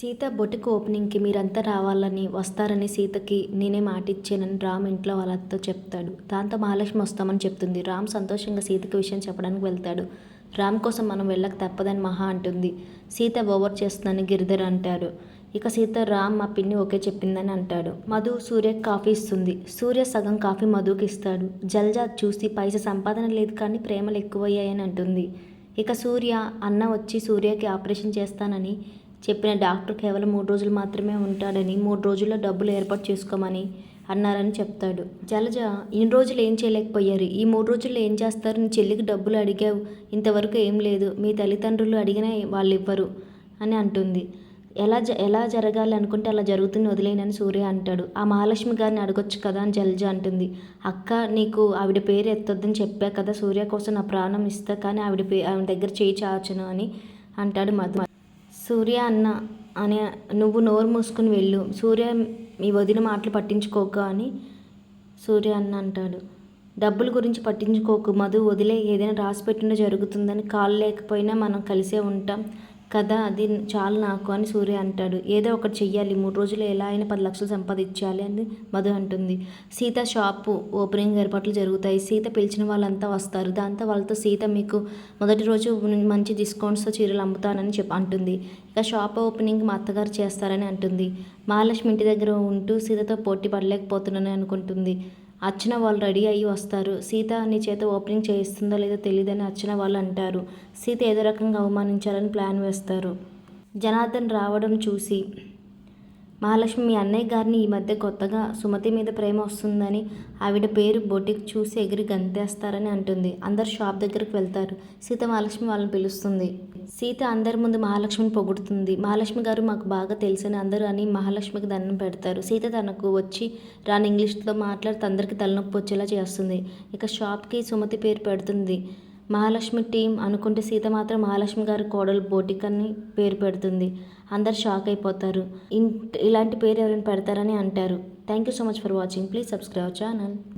Sita boutique ఓపెనింగ్కి మీరంతా రావాలని వస్తారని సీతకి నేనే మాట ఇచ్చానని రామ్ ఇంట్లో వాళ్ళతో చెప్తాడు. దాంతో మహాలక్ష్మి వస్తామని చెప్తుంది. రామ్ సంతోషంగా సీతకి విషయం చెప్పడానికి వెళ్తాడు. రామ్ కోసం మనం వెళ్ళక తప్పదని మహా అంటుంది. సీత ఓవర్ చేస్తుందని గిరిధర్ అంటాడు. ఇక సీత రామ్ మా పిన్ని ఓకే చెప్పిందని అంటాడు. మధు సూర్యకి కాఫీ ఇస్తుంది. సూర్య సగం కాఫీ మధుకి ఇస్తాడు. జల్జా చూసి పైసా సంపాదన లేదు కానీ ప్రేమలు ఎక్కువయ్యాయని అంటుంది. ఇక సూర్య అన్న వచ్చి సూర్యకి ఆపరేషన్ చేస్తానని చెప్పిన డాక్టర్ కేవలం మూడు రోజులు మాత్రమే ఉంటాడని మూడు రోజుల్లో డబ్బులు ఏర్పాటు చేసుకోమని అన్నారని చెప్తాడు. జలజ ఇన్ని రోజులు ఏం చేయలేకపోయారు? ఈ మూడు రోజుల్లో ఏం చేస్తారు? నీ చెల్లికి డబ్బులు అడిగావు. ఇంతవరకు ఏం లేదు. మీ తల్లిదండ్రులు అడిగినా వాళ్ళు ఇవ్వరు అని అంటుంది. ఎలా జ ఎలా జరగాలి అనుకుంటే అలా జరుగుతుంది వదిలేనని సూర్య అంటాడు. ఆ మహాలక్ష్మి గారిని అడగొచ్చు కదా అని జలజ అంటుంది. అక్క నీకు ఆవిడ పేరు ఎత్తొద్దని చెప్పా కదా సూర్య కోసం నా ప్రాణం ఇస్తా కానీ ఆవిడ పే ఆవిడ దగ్గర చేయి చాచను అని అంటాడు మధు సూర్య అన్న అనే నువ్వు నోరు మూసుకుని వెళ్ళు. సూర్య మీ వదిన మాటలు పట్టించుకోక అని సూర్య అన్న అంటాడు. డబ్బుల గురించి పట్టించుకోకు మధు. వదిలే ఏదైనా రాసి పెట్టిన జరుగుతుందని కాలు లేకపోయినా మనం కలిసే ఉంటాం. కదా అది చాలు నాకు అని సూర్య అంటాడు. ఏదో ఒకటి చెయ్యాలి మూడు రోజులు ఎలా అయినా పది లక్షలు సంపాదించాలి అని మధు అంటుంది. సీత షాపు ఓపెనింగ్ ఏర్పాట్లు జరుగుతాయి. సీత పిలిచిన వాళ్ళంతా వస్తారు. దాంతో వాళ్ళతో సీత మీకు మొదటి రోజు మంచి డిస్కౌంట్స్తో చీరలు అమ్ముతానని చెప్పి అంటుంది. ఇక షాప్ ఓపెనింగ్ మా అత్తగారు చేస్తారని అంటుంది. మహాలక్ష్మి ఇంటి దగ్గర ఉంటూ సీతతో పోటీ పడలేకపోతున్నానని అనుకుంటుంది. అర్చన వాళ్ళు రెడీ అయ్యి వస్తారు. సీత నీ చేత ఓపెనింగ్ చేయిస్తుందో లేదో తెలియదని అర్చన వాళ్ళు అంటారు. సీత ఏదో రకంగా అవమానించాలని ప్లాన్ వేస్తారు. జనార్దన్ రావడం చూసి మహాలక్ష్మి మీ అన్నయ్య గారిని ఈ మధ్య కొత్తగా సుమతి మీద ప్రేమ వస్తుందని ఆవిడ పేరు బొటిక్ చూసి ఎగిరి గంతేస్తారని అంటుంది. అందరు షాప్ దగ్గరికి వెళ్తారు. సీత మహాలక్ష్మి వాళ్ళని పిలుస్తుంది. సీత అందరి ముందు మహాలక్ష్మిని పొగుడుతుంది. మహాలక్ష్మి గారు మాకు బాగా తెలిసిన అందరూ అని మహాలక్ష్మికి దండం పెడతారు. సీత తనకు వచ్చి రాని ఇంగ్లీష్లో మాట్లాడుతూ అందరికీ తలనొప్పి వచ్చేలా చేస్తుంది. ఇక షాప్కి సుమతి పేరు పెడుతుంది. మహాలక్ష్మి టీం అనుకుంటే సీత మాత్రం మహాలక్ష్మి గారి కోడలు బోటిక్ అని పేరు పెడుతుంది. అందరు షాక్ అయిపోతారు. ఇంట్ ఇలాంటి పేరు ఎవరైనా పెడతారని అంటారు. Thank you so much for watching. Please subscribe channel.